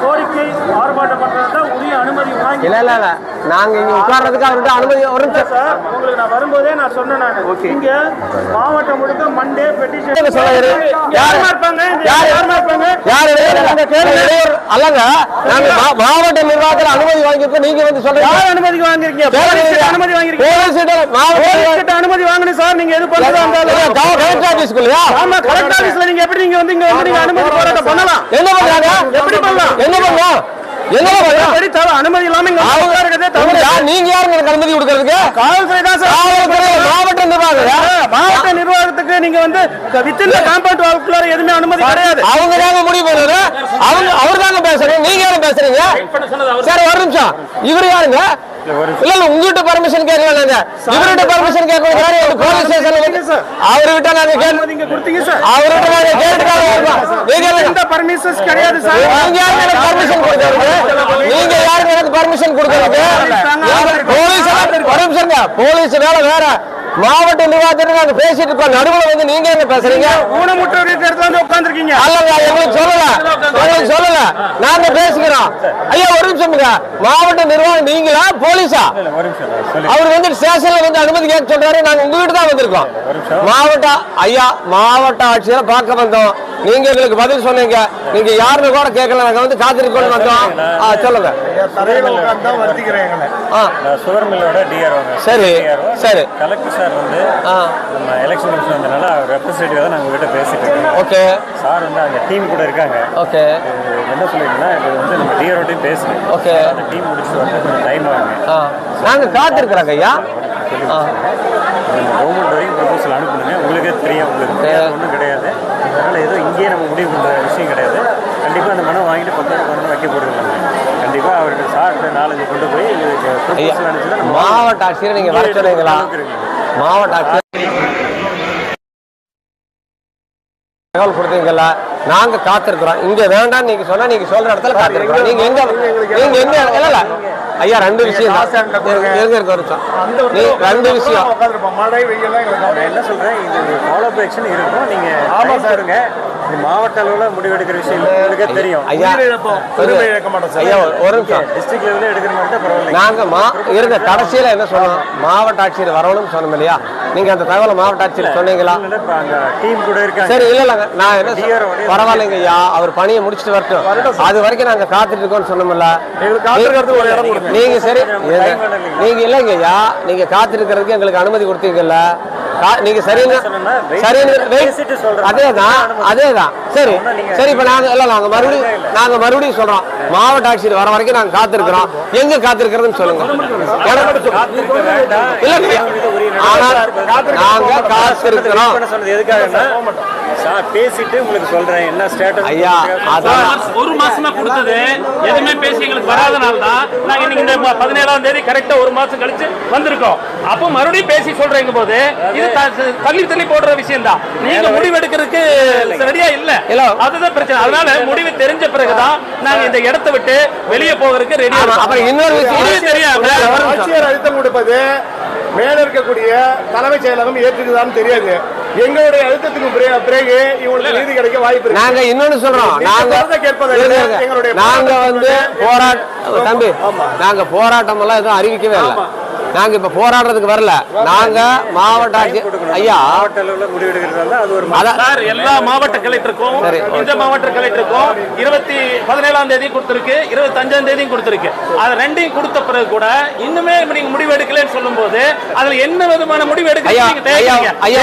கோரிக்கை ஆர்ப்பாட்டம் பண்றதா உரிய அனுமதி வாங்கி இல்ல இல்ல இல்ல நாங்க இங்க உட்கார்றதுக்கு அவர்கிட்ட அனுமதி நிமிஷம் சார் உங்களுக்கு நான் வரும்போதே நான் சொன்னேன் நான் இங்க மாவட்டம் முழுக்க மண்டே பெட்டிஷன் சொல்லுங்க. யாரு? யாரு? இருப்பாங்க யார் அல்லங்க நாங்க மா- மாவட்ட நிர்வாகத்தில் அனுமதி வாங்கியிருக்கோம் நீங்க வந்து சொல்றீங்க. யார் அனுமதி கிட்ட அனுமதி வாங்கிருக்கீங்க போலீஸ் கிட்ட அனுமதி வாங்கணும் சார் நீங்க எது பண்றதா இருந்தாலும் கலெக்டர் ஆபீஸ்க்குள்ளயா ஆமா கலெக்டர் ஆபீஸ்ல நீங்க எப்படி நீங்க வந்து இங்க வந்து நீங்க அனுமதி போராட்டம் பண்ணலாம்? என்ன பண்றாங்க எப்படி பண்ணலாம்? என்ன பண்ணலாம்? அனுமதி இல்லாம நீங்க யாருங்க அனுமதி கொடுக்கறதுக்கு? காவல்துறை தான் சார் மாவட்ட நிர்வாகம் மாவட்ட நிர்வாகத்துக்கு நீங்க வந்து வித்தின் காம்பவுண்ட் எதுவுமே அனுமதி கிடையாது. அவங்க தாங்க முடிவு பண்ணுறது அவங்க அவர் தாங்க பேசுறீங்க நீங்க யாரும் பேசுறீங்க இவர் யாருங்க இல்ல இல்ல உங்ககிட்ட பர்மிஷன் கேட்கல நாங்க இவர்கிட்ட பர்மிஷன் யாரு ஒரு போலீஸ் ஸ்டேஷன்ல அவர்கிட்ட நாங்க கேட்டு நீங்க கொடுத்தீங்க சார் அவர்கிட்ட நாங்க கேட்டுக்காக இருக்கோம் நீங்க எந்த இல்ல. பர்மிஷன்ஸ் கிடையாது சார் நீங்க யாருங்க எனக்கு பர்மிஷன் கொடுக்கறதுக்கு நீங்க எனக்கு பர்மிஷன் கொடுக்கறதுக்கு நீங்க போலீஸ் நிமிஷம்ங்க போலீஸ் வேலை வேற மாவட்ட நிர்வாகத்துக்கு நாங்க பேசிட்டு இருக்கோம். நடுவுல வந்து நீங்க என்ன பேசுறீங்க? ஊனமுற்ற இடத்துல வந்து உட்கார்ந்துருக்கீங்க. அல்லங்க எங்களுக்கு சொல்லல. எங்களுக்கு சொல்லல. நாங்க பேசிக்கிறோம். ஐயா ஒரு நிமிஷம்ங்க மாவட்ட நிர்வாகம் நீங்களா? போலீஸா? அவர் வந்து ஸ்டேஷன்ல வந்து அனுமதி கேட்க சொல்றாரு. நாங்க உங்ககிட்ட தான் வந்திருக்கோம். மாவட்ட ஐயா மாவட்ட ஆட்சியரை பார்க்க வந்தோம். நீங்க எங்களுக்கு பதில் சொன்னீங்க. நீங்க யாருன்னு கூட கேட்கல. நாங்க வந்து காத்திருக்கோம்னு வந்தோம். சொல்லுங்க. சரி சரி சார் வந்து ஆ. நம்ம எலெக்ஷன் கமிஷன் வந்தனால அவர் ரெப்ரஸன்டேட்டிவ் தான் நாங்கள் உங்ககிட்ட பேசிட்டு ஓகே. சார் வந்து அங்கே டீம் கூட இருக்காங்க. ஓகே. என்ன சொல்லியிருந்தேன்னா இது வந்து நம்ம டிஆர்ஓட்டையும் பேசுகிறேன் ஓகே. அந்த டீம் முடிச்சுட்டு வந்து கொஞ்சம் டைம் ஆகுங்க ஆ. நாங்க காத்திருக்கிறோங்க ஐயா. கவர்மெண்ட் வரைக்கும் ப்ரொபோசல் அனுப்புனுங்க உங்களுக்கே தெரியும் உங்களுக்கு ஒன்றும் கிடையாது. அதனால் ஏதோ இங்கேயே நம்ம முடிவு பண்ணுற விஷயம் கிடையாது. கண்டிப்பாக அந்த மனம் வாங்கிட்டு பத்து மனம் வைக்க போகிறது கண்டிப்பாக அவருக்கு சார்கிட்ட நாலேஜ் கொண்டு போய் மாவட்ட ஆட்சியர் நீங்க வர சொன்னீங்களா மாவட்ட ஆட்சியர் தகவல் கொடுத்தீங்கல்ல. நாங்க காத்திருக்கிறோம். இங்க வேண்டாம் நீங்க சொன்னா நீங்க சொல்ற இடத்துல காத்திருக்கிறோம். நீங்க எங்க நீங்க எங்க இல்ல இல்ல. ஐயா ரெண்டு விஷயம். இருங்க நிமிஷம். நீ ரெண்டு விஷயம். மழை வெயில் என்ன சொல்றேன்? இது ஃபாலோ அப் ஆக்ஷன் இருக்கும் நீங்க ஆமா சாருங்க மாவட்ட அளவில் முடிவெடுக்கிற விஷயம் உங்களுக்கே தெரியும். ஐயா இழக்க மாட்டோம். ஐயா ஒரு- நிமிஷம். டிஸ்ட்ரிக்ட் லெவலில் எடுக்கிற மாதிரி தான் பரவாயில்ல நாங்க மா இருங்க கடைசியில என்ன சொன்னோம் மாவட்ட ஆட்சியர் வரணும்னு சொன்னோம் இல்லையா? நீங்க அந்த தகவலை மாவட்ட ஆட்சியர் சொன்னீங்களா? டீம் கூட இருக்காங்க. சரி இல்ல இல்லங்க நான் என்ன பரவாயில்லைங்க ஐயா. அவர் பணியை முடிச்சிட்டு வரட்டும். அது வரைக்கும் நாங்க காத்துட்டு இருக்கோம்னு சொன்னோம்ல எங்களுக்கு காத்திருக்கிறதுக்கு ஒரு இடம் கொடுங்க. நீங்க சரி இருங்க. நீங்க இல்லைங்க ஐயா. நீங்க காத்திருக்கிறதுக்கு எங்களுக்கு அனுமதி கொடுத்தீங்கல்ல. நீங்க சரிங்க. சரிங்க. பண்ணி wait. பேசிட்டு சொல்றேன். சரி. சரி இப்ப நாங்க இல்ல நாங்க மறுபடியும் நாங்க மறுபடியும் சொல்றோம். மாவட்ட ஆட்சியர் வர வரைக்கும் நாங்க காத்திருக்கிறோம். எங்க காத்திருக்கிறதுன்னு சொல்லுங்க. இல்லைங்க ஆனால் நாங்க காத்திருக்கிறோம். பேசிட்டு உங்களுக்கு சொல்றேன். என்ன ஸ்டேட்டஸ் ஐயா அதான். ஒரு மாசமா கொடுத்தது. எதுவுமே பேசி எங்களுக்கு வராதனால தான் நாங்க இன்னைக்கு இந்த பதினேழாம் தேதி கரெக்டா ஒரு மாசம் கழிச்சு வந்திருக்கோம். அப்போ மறுபடியும் பேசி சொல்றேங்க போது இது தள்ளி தள்ளி போடுற விஷயம் தான் நீங்க முடிவு எடுக்கிறதுக்கு ரெடியா இல்ல இல்ல. அதுதான் பிரச்சனை. அதனால முடிவு தெரிஞ்ச பிறகுதான் நாங்க இந்த இடத்தை விட்டு வெளியே போகிறதுக்கு ஆமா, அப்புறம் இன்னொரு விஷயம். தெரியாம ஆட்சியர் அழுத்தம் கொடுப்பது மேல இருக்கக்கூடிய தலைமைச் செயலகம் ஏற்றுக்குதான்னு தெரியாது. எங்களுடைய அழுத்தத்துக்கு பிறகு- பிறகு இவங்களுக்கு நீதி கிடைக்க வாய்ப்பு இருக்கு. நாங்க இன்னொன்னு சொல்றோம். நீங்க நாங்க சொல்றதை கேட்பதை விட இருங்க. எங்களுடைய நாங்க வந்து போராட்டம் தம்பி நாங்க போராட்டம் எல்லாம் எதுவும் அறிவிக்கவே இல்லை. நாங்க இப்ப போராடுறதுக்கு வரல. நாங்க மாவட்ட ஆட்சியர் ஐயா. மாவட்ட அளவில் முடிவெடுக்கிறதா அது ஒரு சார் எல்லா மாவட்ட கலெக்டருக்கும். இந்த மாவட்ட கலெக்டருக்கும் இருபத்தி பதினேழாம் தேதி கொடுத்திருக்கு இருபத்தி அஞ்சாம் தேதியும் கொடுத்திருக்கு. அது ரெண்டையும் கொடுத்த பிறகு கூட இன்னுமே நீங்க முடிவு சொல்லும்போது அதுல என்ன விதமான முடிவு எடுக்க.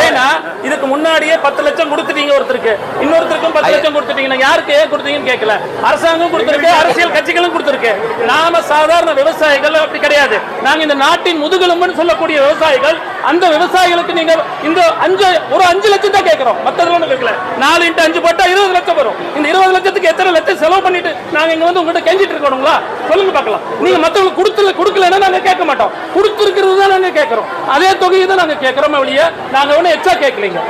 ஏன்னா இதுக்கு முன்னாடியே பத்து லட்சம் கொடுத்துட்டீங்க ஒருத்தருக்கு. இன்னொருத்தருக்கும் பத்து. லட்சம் கொடுத்துட்டீங்க யாருக்கு ஏன் கொடுத்தீங்கன்னு கேட்கல அரசாங்கம் கொடுத்திருக்கு அரசியல் கட்சிகளும் கொடுத்திருக்கு. நாம சாதாரண விவசாயிகள் அப்படி கிடையாது. நாங்க இந்த நாட்டின் முதுகெலும்புன்னு சொல்லக்கூடிய விவசாயிகள் அந்த விவசாயிகளுக்கு நீங்க இந்த அஞ்சு ஒரு அஞ்சு லட்சம் தான் கேட்கிறோம். மத்ததுல ஒன்றும் கேட்கல. நாலு இன்ட்டு அஞ்சு போட்டா இருபது லட்சம் வரும். இந்த இருபது லட்சத்துக்கு எத்தனை லட்சம் செலவு பண்ணிட்டு நாங்க இங்க வந்து உங்ககிட்ட கெஞ்சிட்டு இருக்கணுங்களா? சொல்லுங்க பார்க்கலாம். நீங்க மத்தவங்களுக்கு கொடுத்துல கொடுக்கலன்னா நாங்க கேட்க மாட்டோம். கொடுத்துருக்கிறது தான் நாங்க கேட்கிறோம். அதே தொகையை தான் நாங்க கேட்கிறோமே வெளியே நாங்க ஒன்றும் எச்சா கேட்கலீங்க.